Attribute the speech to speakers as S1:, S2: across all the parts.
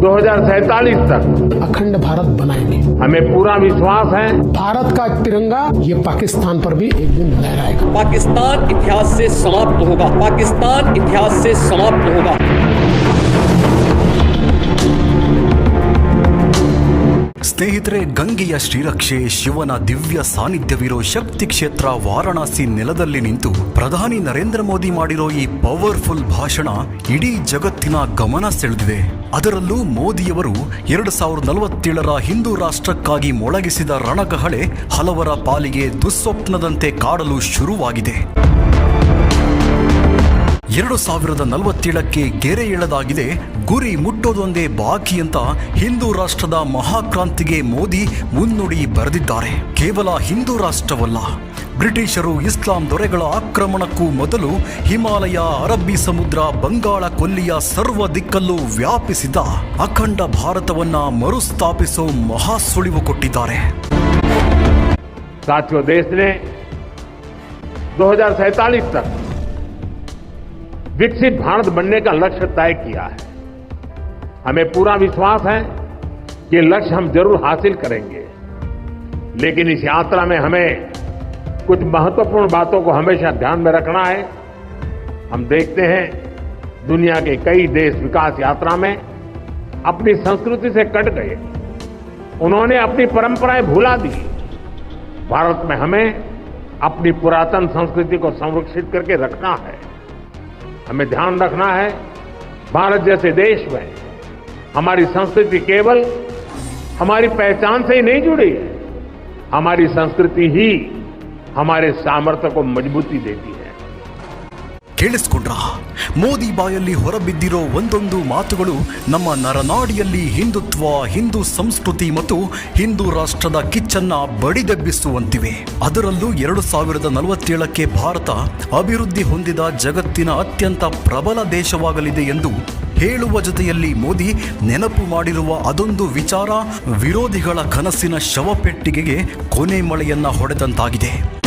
S1: 2047 तक।
S2: अखंड भारत बनाएँगे।
S1: हमें पूरा विश्वास है।
S2: भारत का तिरंगा ये पाकिस्तान पर भी एक दिन लहराएगा।
S3: पाकिस्तान इतिहास से समाप्त होगा। पाकिस्तान इतिहास से समाप्त होगा।
S4: ಸ್ನೇಹಿತರೆ, ಗಂಗೆಯ ಶ್ರೀರಕ್ಷೆ ಶಿವನ ದಿವ್ಯ ಸಾನ್ನಿಧ್ಯವಿರೋ ಶಕ್ತಿ ಕ್ಷೇತ್ರ ವಾರಣಾಸಿ ನೆಲದಲ್ಲಿ ನಿಂತು ಪ್ರಧಾನಿ ನರೇಂದ್ರ ಮೋದಿ ಮಾಡಿರೋ ಈ ಪವರ್ಫುಲ್ ಭಾಷಣ ಇಡೀ ಜಗತ್ತಿನ ಗಮನ ಸೆಳೆದಿದೆ. ಅದರಲ್ಲೂ ಮೋದಿಯವರು ಎರಡು ಸಾವಿರದ ನಲವತ್ತೇಳರ ಹಿಂದೂ ರಾಷ್ಟ್ರಕ್ಕಾಗಿ ಮೊಳಗಿಸಿದ ರಣಗಹಳೆ ಹಲವರ ಪಾಲಿಗೆ ದುಸ್ವಪ್ನದಂತೆ ಕಾಡಲು ಶುರುವಾಗಿದೆ. ಎರಡು ಸಾವಿರದ ನಲವತ್ತೇಳಕ್ಕೆ ಗೆರೆ ಎಳೆದಾಗಿದೆ ಗುರಿ ಮುಟ್ಟೋದೊಂದೇ ಬಾಕಿ ಅಂತ ಹಿಂದೂ ರಾಷ್ಟ್ರದ ಮಹಾಕ್ರಾಂತಿಗೆ ಮೋದಿ ಮುನ್ನುಡಿ ಬರೆದಿದ್ದಾರೆ ಕೇವಲ ಹಿಂದೂ ರಾಷ್ಟ್ರವಲ್ಲ ಬ್ರಿಟಿಷರು ಇಸ್ಲಾಂ ದೊರೆಗಳ ಆಕ್ರಮಣಕ್ಕೂ ಮೊದಲು ಹಿಮಾಲಯ ಅರಬ್ಬಿ ಸಮುದ್ರ ಬಂಗಾಳ ಕೊಲ್ಲಿಯ ಸರ್ವ ದಿಕ್ಕಲ್ಲೂ ವ್ಯಾಪಿಸಿದ ಅಖಂಡ ಭಾರತವನ್ನ ಮರುಸ್ಥಾಪಿಸೋ ಮಹಾ ಸುಳಿವು ಕೊಟ್ಟಿದ್ದಾರೆ
S1: साथियों देश ने 2047 तक विकसित भारत बनने का लक्ष्य तय किया है। हमें पूरा विश्वास है कि लक्ष्य हम ज़रूर हासिल करेंगे। लेकिन इस यात्रा में हमें कुछ महत्वपूर्ण बातों को हमेशा ध्यान में रखना है। हम देखते हैं दुनिया के कई देश विकास यात्रा में अपनी संस्कृति से कट गए। उन्होंने अपनी परंपराएँ भुला दी। भारत में हमें अपनी पुरातन संस्कृति को संरक्षित करके रखना है। हमें ध्यान रखना है, भारत जैसे देश में हमारी संस्कृति केवल हमारी पहचान से ही नहीं जुड़ी है, हमारी संस्कृति ही हमारे सामर्थ्य को मजबूती देती है।
S4: ಕೇಳಿಸ್ಕೊಂಡ್ರ? ಮೋದಿ ಬಾಯಲ್ಲಿ ಹೊರಬಿದ್ದಿರೋ ಒಂದೊಂದು ಮಾತುಗಳು ನಮ್ಮ ನರನಾಡಿಯಲ್ಲಿ ಹಿಂದುತ್ವ, ಹಿಂದೂ ಸಂಸ್ಕೃತಿ ಮತ್ತು ಹಿಂದೂ ರಾಷ್ಟ್ರದ ಕಿಚ್ಚನ್ನ ಬಡಿದೆಬ್ಬಿಸುವಂತಿವೆ. ಅದರಲ್ಲೂ ಎರಡು ಸಾವಿರದ ನಲವತ್ತೇಳಕ್ಕೆ ಭಾರತ ಅಭಿವೃದ್ಧಿ ಹೊಂದಿದ ಜಗತ್ತಿನ ಅತ್ಯಂತ ಪ್ರಬಲ ದೇಶವಾಗಲಿದೆ ಎಂದು ಹೇಳುವ ಜೊತೆಯಲ್ಲಿ ಮೋದಿ ನೆನಪು ಮಾಡಿರುವ ಅದೊಂದು ವಿಚಾರ ವಿರೋಧಿಗಳ ಕನಸಿನ ಶವಪೆಟ್ಟಿಗೆಗೆ ಕೊನೆ ಮಳೆಯನ್ನ ಹೊಡೆದಂತಾಗಿದೆ.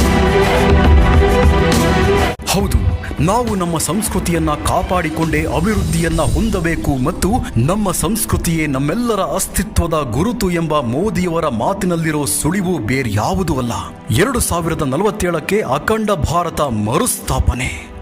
S4: ಹೌದು, ನಾವು ನಮ್ಮ ಸಂಸ್ಕೃತಿಯನ್ನ ಕಾಪಾಡಿಕೊಂಡೇ ಅಭಿವೃದ್ಧಿಯನ್ನ ಹೊಂದಬೇಕು ಮತ್ತು ನಮ್ಮ ಸಂಸ್ಕೃತಿಯೇ ನಮ್ಮೆಲ್ಲರ ಅಸ್ತಿತ್ವದ ಗುರುತು ಎಂಬ ಮೋದಿಯವರ ಮಾತಿನಲ್ಲಿರೋ ಸುಳಿವು ಬೇರ್ಯಾವುದೂ ಅಲ್ಲ. ಎರಡು ಸಾವಿರದ ನಲವತ್ತೇಳಕ್ಕೆ ಅಖಂಡ ಭಾರತ ಮರುಸ್ಥಾಪನೆ.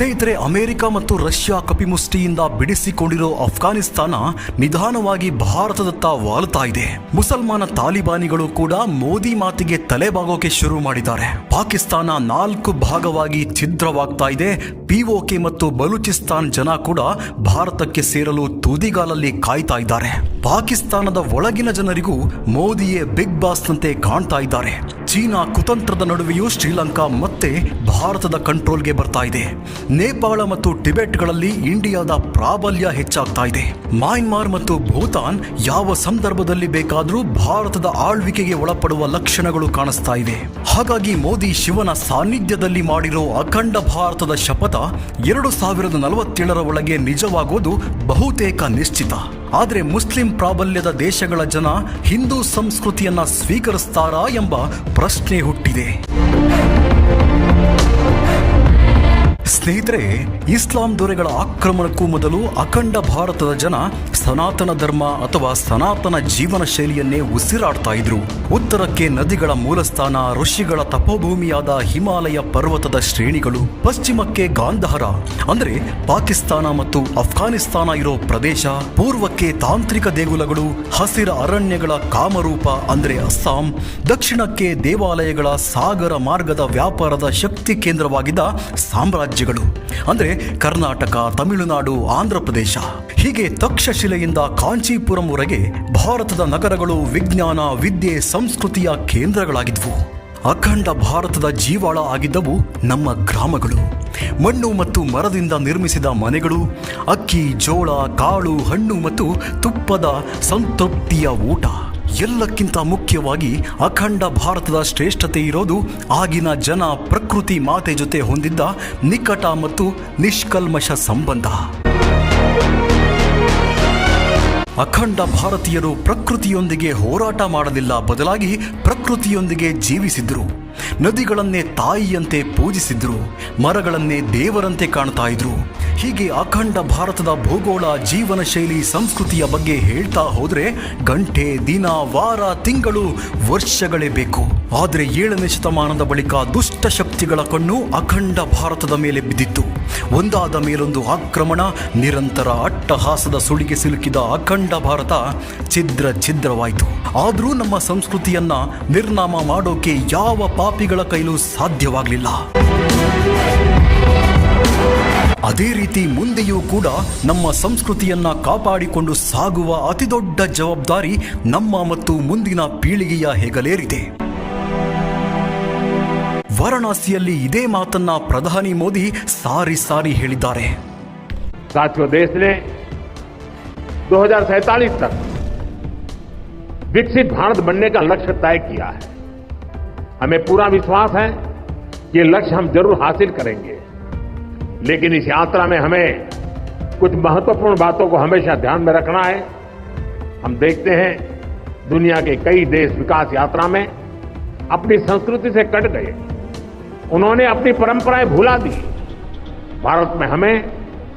S4: ಸ್ನೇಹಿತರೆ, ಅಮೆರಿಕ ಮತ್ತು ರಷ್ಯಾ ಕಪಿಮುಷ್ಟಿಯಿಂದ ಬಿಡಿಸಿಕೊಂಡಿರೋ ಅಫ್ಘಾನಿಸ್ತಾನ ನಿಧಾನವಾಗಿ ಭಾರತದತ್ತ ವಾಲುತ್ತಾ ಇದೆ. ಮುಸಲ್ಮಾನ ತಾಲಿಬಾನಿಗಳು ಕೂಡ ಮೋದಿ ಮಾತಿಗೆ ತಲೆಬಾಗೋಕೆ ಶುರು ಮಾಡಿದ್ದಾರೆ. ಪಾಕಿಸ್ತಾನ ನಾಲ್ಕು ಭಾಗವಾಗಿ ಛಿದ್ರವಾಗ್ತಾ ಇದೆ. ಪಿಒಕೆ ಮತ್ತು ಬಲೂಚಿಸ್ತಾನ್ ಜನ ಕೂಡ ಭಾರತಕ್ಕೆ ಸೇರಲು ತುದಿಗಾಲಲ್ಲಿ ಕಾಯ್ತಾ ಇದ್ದಾರೆ. ಪಾಕಿಸ್ತಾನದ ಒಳಗಿನ ಜನರಿಗೂ ಮೋದಿಯೇ ಬಿಗ್ ಬಾಸ್ನಂತೆ ಕಾಣ್ತಾ ಇದ್ದಾರೆ. ಚೀನಾ ಕುತಂತ್ರದ ನಡುವೆಯೂ ಶ್ರೀಲಂಕಾ ಮತ್ತೆ ಭಾರತದ ಕಂಟ್ರೋಲ್ಗೆ ಬರ್ತಾ ಇದೆ. ನೇಪಾಳ ಮತ್ತು ಟಿಬೆಟ್ಗಳಲ್ಲಿ ಇಂಡಿಯಾದ ಪ್ರಾಬಲ್ಯ ಹೆಚ್ಚಾಗ್ತಾ ಇದೆ. ಮ್ಯಾನ್ಮಾರ್ ಮತ್ತು ಭೂತಾನ್ ಯಾವ ಸಂದರ್ಭದಲ್ಲಿ ಬೇಕಾದರೂ ಭಾರತದ ಆಳ್ವಿಕೆಗೆ ಒಳಪಡುವ ಲಕ್ಷಣಗಳು ಕಾಣಿಸ್ತಾ ಇದೆ ಹಾಗಾಗಿ ಮೋದಿ ಶಿವನ ಸಾನ್ನಿಧ್ಯದಲ್ಲಿ ಮಾಡಿರೋ ಅಖಂಡ ಭಾರತದ ಶಪಥ ಎರಡು ಸಾವಿರದ ನಲವತ್ತೇಳರ ಒಳಗೆ ನಿಜವಾಗೋದು ಬಹುತೇಕ ನಿಶ್ಚಿತ. ಆದರೆ ಮುಸ್ಲಿಂ ಪ್ರಾಬಲ್ಯದ ದೇಶಗಳ ಜನ ಹಿಂದೂ ಸಂಸ್ಕೃತಿಯನ್ನ ಸ್ವೀಕರಿಸ್ತಾರಾ ಎಂಬ ಪ್ರಶ್ನೆ ಹುಟ್ಟಿದೆ. ಸ್ನೇಹಿತರೆ, ಇಸ್ಲಾಂ ದೊರೆಗಳ ಆಕ್ರಮಣಕ್ಕೂ ಮೊದಲು ಅಖಂಡ ಭಾರತದ ಜನ ಸನಾತನ ಧರ್ಮ ಅಥವಾ ಸನಾತನ ಜೀವನ ಶೈಲಿಯನ್ನೇ ಉಸಿರಾಡ್ತಾ ಇದ್ರು. ಉತ್ತರಕ್ಕೆ ನದಿಗಳ ಮೂಲಸ್ಥಾನ, ಋಷಿಗಳ ತಪೋಭೂಮಿಯಾದ ಹಿಮಾಲಯ ಪರ್ವತದ ಶ್ರೇಣಿಗಳು, ಪಶ್ಚಿಮಕ್ಕೆ ಗಾಂಧಾರ ಅಂದ್ರೆ ಪಾಕಿಸ್ತಾನ ಮತ್ತು ಅಫ್ಘಾನಿಸ್ತಾನ ಇರೋ ಪ್ರದೇಶ, ಪೂರ್ವಕ್ಕೆ ತಾಂತ್ರಿಕ ದೇಗುಲಗಳು, ಹಸಿರ ಅರಣ್ಯಗಳ ಕಾಮರೂಪ, ಅಂದ್ರೆ ಅಸ್ಸಾಂ, ದಕ್ಷಿಣಕ್ಕೆ ದೇವಾಲಯಗಳ ಸಾಗರ ಮಾರ್ಗದ ವ್ಯಾಪಾರದ ಶಕ್ತಿ ಕೇಂದ್ರವಾಗಿದ್ದ ಸಾಮ್ರಾಜ್ಯಗಳು. ಅಂದ್ರೆ ಕರ್ನಾಟಕ, ತಮಿಳುನಾಡು ಆಂಧ್ರ ಪ್ರದೇಶ ಹೀಗೆ ತಕ್ಷಶಿಲೆಯಿಂದ ಕಾಂಚೀಪುರಂವರೆಗೆ ಭಾರತದ ನಗರಗಳು ವಿಜ್ಞಾನ, ವಿದ್ಯೆ, ಸಂಸ್ಕೃತಿಯ ಕೇಂದ್ರಗಳಾಗಿದ್ವು. ಅಖಂಡ ಭಾರತದ ಜೀವಾಳ ಆಗಿದ್ದವು ನಮ್ಮ ಗ್ರಾಮಗಳು. ಮಣ್ಣು ಮತ್ತು ಮರದಿಂದ ನಿರ್ಮಿಸಿದ ಮನೆಗಳು, ಅಕ್ಕಿ, ಜೋಳ, ಕಾಳು, ಹಣ್ಣು ಮತ್ತು ತುಪ್ಪದ ಸಂತೃಪ್ತಿಯ ಊಟ. ಎಲ್ಲಕ್ಕಿಂತ ಮುಖ್ಯವಾಗಿ ಅಖಂಡ ಭಾರತದ ಶ್ರೇಷ್ಠತೆ ಇರೋದು ಆಗಿನ ಜನ ಪ್ರಕೃತಿ ಮಾತೆ ಜೊತೆ ಹೊಂದಿದ್ದ ನಿಕಟ ಮತ್ತು ನಿಷ್ಕಲ್ಮಶ ಸಂಬಂಧ. ಅಖಂಡ ಭಾರತೀಯರು ಪ್ರಕೃತಿಯೊಂದಿಗೆ ಹೋರಾಟ ಮಾಡಲಿಲ್ಲ ಬದಲಾಗಿ ಪ್ರಕೃತಿಯೊಂದಿಗೆ ಜೀವಿಸಿದ್ರು. ನದಿಗಳನ್ನೇ ತಾಯಿಯಂತೆ ಪೂಜಿಸಿದ್ರು, ಮರಗಳನ್ನೇ ದೇವರಂತೆ ಕಾಣ್ತಾ ಇದ್ರು. ಹೀಗೆ ಅಖಂಡ ಭಾರತದ ಭೂಗೋಳ ಜೀವನ ಶೈಲಿ ಸಂಸ್ಕೃತಿಯ ಬಗ್ಗೆ ಹೇಳ್ತಾ ಹೋದ್ರೆ ಗಂಟೆ, ದಿನ, ವಾರ, ತಿಂಗಳು, ವರ್ಷಗಳೇ ಬೇಕು. ಆದರೆ ಏಳನೇ ಶತಮಾನದ ಬಳಿಕ ದುಷ್ಟ ಶಕ್ತಿಗಳ ಕಣ್ಣು ಅಖಂಡ ಭಾರತದ ಮೇಲೆ ಬಿದ್ದಿತ್ತು. ಒಂದಾದ ಮೇಲೊಂದು ಆಕ್ರಮಣ, ನಿರಂತರ ಅಟ್ಟಹಾಸದ ಸುಳಿಗೆ ಸಿಲುಕಿದ ಅಖಂಡ ಭಾರತ ಛಿದ್ರ ಛಿದ್ರವಾಯಿತು. ಆದರೂ ನಮ್ಮ ಸಂಸ್ಕೃತಿಯನ್ನ ನಿರ್ನಾಮ ಮಾಡೋಕೆ ಯಾವ ಪಾಪಿಗಳ ಕೈಲೂ ಸಾಧ್ಯವಾಗಲಿಲ್ಲ. ಅದೇ ರೀತಿ ಮುಂದೆಯೂ ಕೂಡ ನಮ್ಮ ಸಂಸ್ಕೃತಿಯನ್ನ ಕಾಪಾಡಿಕೊಂಡು ಸಾಗುವ ಅತಿದೊಡ್ಡ ಜವಾಬ್ದಾರಿ ನಮ್ಮ ಮತ್ತು ಮುಂದಿನ ಪೀಳಿಗೆಯ ಹೆಗಲೇರಿದೆ ವಾರಣಾಸಿಯಲ್ಲಿ ಇದೇ ಮಾತನ್ನ ಪ್ರಧಾನಿ ಮೋದಿ ಸಾರಿ ಸಾರಿ ಹೇಳಿದ್ದಾರೆ
S1: साथियों देश ने 2047 तक विकसित भारत बनने का लक्ष्य तय किया है हमें पूरा विश्वास है कि ये लक्ष्य हम जरूर हासिल करेंगे लेकिन इस यात्रा में हमें कुछ महत्वपूर्ण बातों को हमेशा ध्यान में रखना है। हम देखते हैं, दुनिया के कई देश विकास यात्रा में अपनी संस्कृति से कट गए। उन्होंने अपनी परंपराएँ भुला दी। भारत में हमें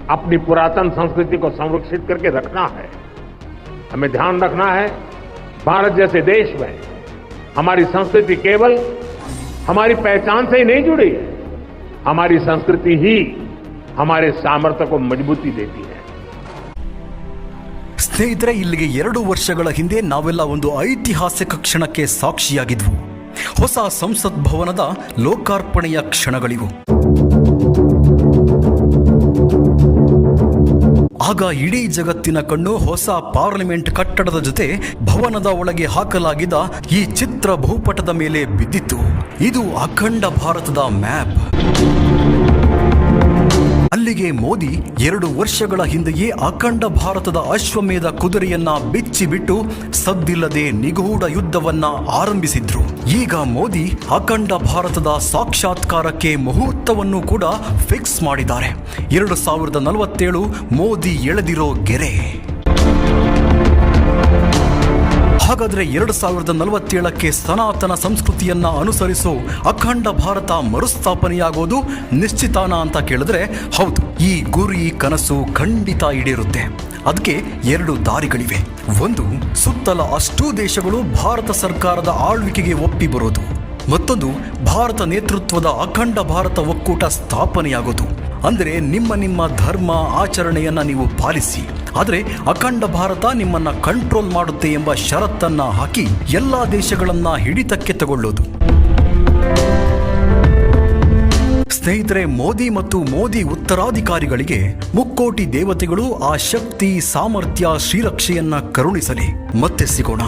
S1: अपनी पुरातन संस्कृति को संरक्षित करके रखना है। हमें ध्यान रखना है, भारत जैसे देश में हमारी संस्कृति केवल हमारी पहचान से ही नहीं जुड़ी है। हमारी संस्कृति ही ಹಮಾರೆ ಸಾಮರ್ಥ್ಯಕ್ಕೂ ಮಜಬೂತಿ ದೇತಿ ಹೈ
S4: ಸ್ನೇಹಿತರೆ, ಇಲ್ಲಿಗೆ ಎರಡು ವರ್ಷಗಳ ಹಿಂದೆ ನಾವೆಲ್ಲ ಒಂದು ಐತಿಹಾಸಿಕ ಕ್ಷಣಕ್ಕೆ ಸಾಕ್ಷಿಯಾಗಿದ್ವು. ಹೊಸ ಸಂಸತ್ ಭವನದ ಲೋಕಾರ್ಪಣೆಯ ಕ್ಷಣಗಳಿವು. ಆಗ ಇಡೀ ಜಗತ್ತಿನ ಕಣ್ಣು ಹೊಸ ಪಾರ್ಲಿಮೆಂಟ್ ಕಟ್ಟಡದ ಜೊತೆ ಭವನದ ಒಳಗೆ ಹಾಕಲಾಗಿದ್ದ ಈ ಚಿತ್ರ ಭೂಪಟದ ಮೇಲೆ ಬಿದ್ದಿತ್ತು. ಇದು ಅಖಂಡ ಭಾರತದ ಮ್ಯಾಪ್. ಅಲ್ಲಿಗೆ ಮೋದಿ ಎರಡು ವರ್ಷಗಳ ಹಿಂದೆಯೇ ಅಖಂಡ ಭಾರತದ ಅಶ್ವಮೇಧ ಕುದುರೆಯನ್ನ ಬಿಚ್ಚಿಬಿಟ್ಟು ಸದ್ದಿಲ್ಲದೆ ನಿಗೂಢ ಯುದ್ಧವನ್ನ ಆರಂಭಿಸಿದ್ರು. ಈಗ ಮೋದಿ ಅಖಂಡ ಭಾರತದ ಸಾಕ್ಷಾತ್ಕಾರಕ್ಕೆ ಮುಹೂರ್ತವನ್ನು ಕೂಡ ಫಿಕ್ಸ್ ಮಾಡಿದ್ದಾರೆ. ಎರಡು ಸಾವಿರದ ನಲವತ್ತೇಳು ಮೋದಿ ಎಳೆದಿರೋ ಗೆರೆ. ಹಾಗಾದ್ರೆ ಎರಡು ಸಾವಿರದ ನಲವತ್ತೇಳಕ್ಕೆ ಸನಾತನ ಸಂಸ್ಕೃತಿಯನ್ನ ಅನುಸರಿಸೋ ಅಖಂಡ ಭಾರತ ಮರುಸ್ಥಾಪನೆಯಾಗೋದು ನಿಶ್ಚಿತಾನ ಅಂತ ಕೇಳಿದ್ರೆ ಹೌದು, ಈ ಗುರಿ ಕನಸು ಖಂಡಿತ ಈಡೇರುತ್ತೆ. ಅದಕ್ಕೆ ಎರಡು ದಾರಿಗಳಿವೆ. ಒಂದು, ಸುತ್ತಲ ಅಷ್ಟೂ ದೇಶಗಳು ಭಾರತ ಸರ್ಕಾರದ ಆಳ್ವಿಕೆಗೆ ಒಪ್ಪಿ ಬರೋದು. ಮತ್ತೊಂದು, ಭಾರತ ನೇತೃತ್ವದ ಅಖಂಡ ಭಾರತ ಒಕ್ಕೂಟ ಸ್ಥಾಪನೆಯಾಗೋದು. ಅಂದರೆ ನಿಮ್ಮ ನಿಮ್ಮ ಧರ್ಮ ಆಚರಣೆಯನ್ನು ನೀವು ಪಾಲಿಸಿ. ಆದರೆ ಅಖಂಡ ಭಾರತ ನಿಮ್ಮನ್ನ ಕಂಟ್ರೋಲ್ ಮಾಡುತ್ತೆ ಎಂಬ ಷರತ್ತನ್ನ ಹಾಕಿ ಎಲ್ಲ ದೇಶಗಳನ್ನ ಹಿಡಿತಕ್ಕೆ ತಗೊಳ್ಳೋದು. ಸ್ನೇಹಿತರೆ, ಮೋದಿ ಮತ್ತು ಮೋದಿ ಉತ್ತರಾಧಿಕಾರಿಗಳಿಗೆ ಮುಕ್ಕೋಟಿ ದೇವತೆಗಳು ಆ ಶಕ್ತಿ, ಸಾಮರ್ಥ್ಯ, ಶ್ರೀರಕ್ಷೆಯನ್ನ ಕರುಣಿಸಲಿ. ಮತ್ತೆ ಸಿಗೋಣ.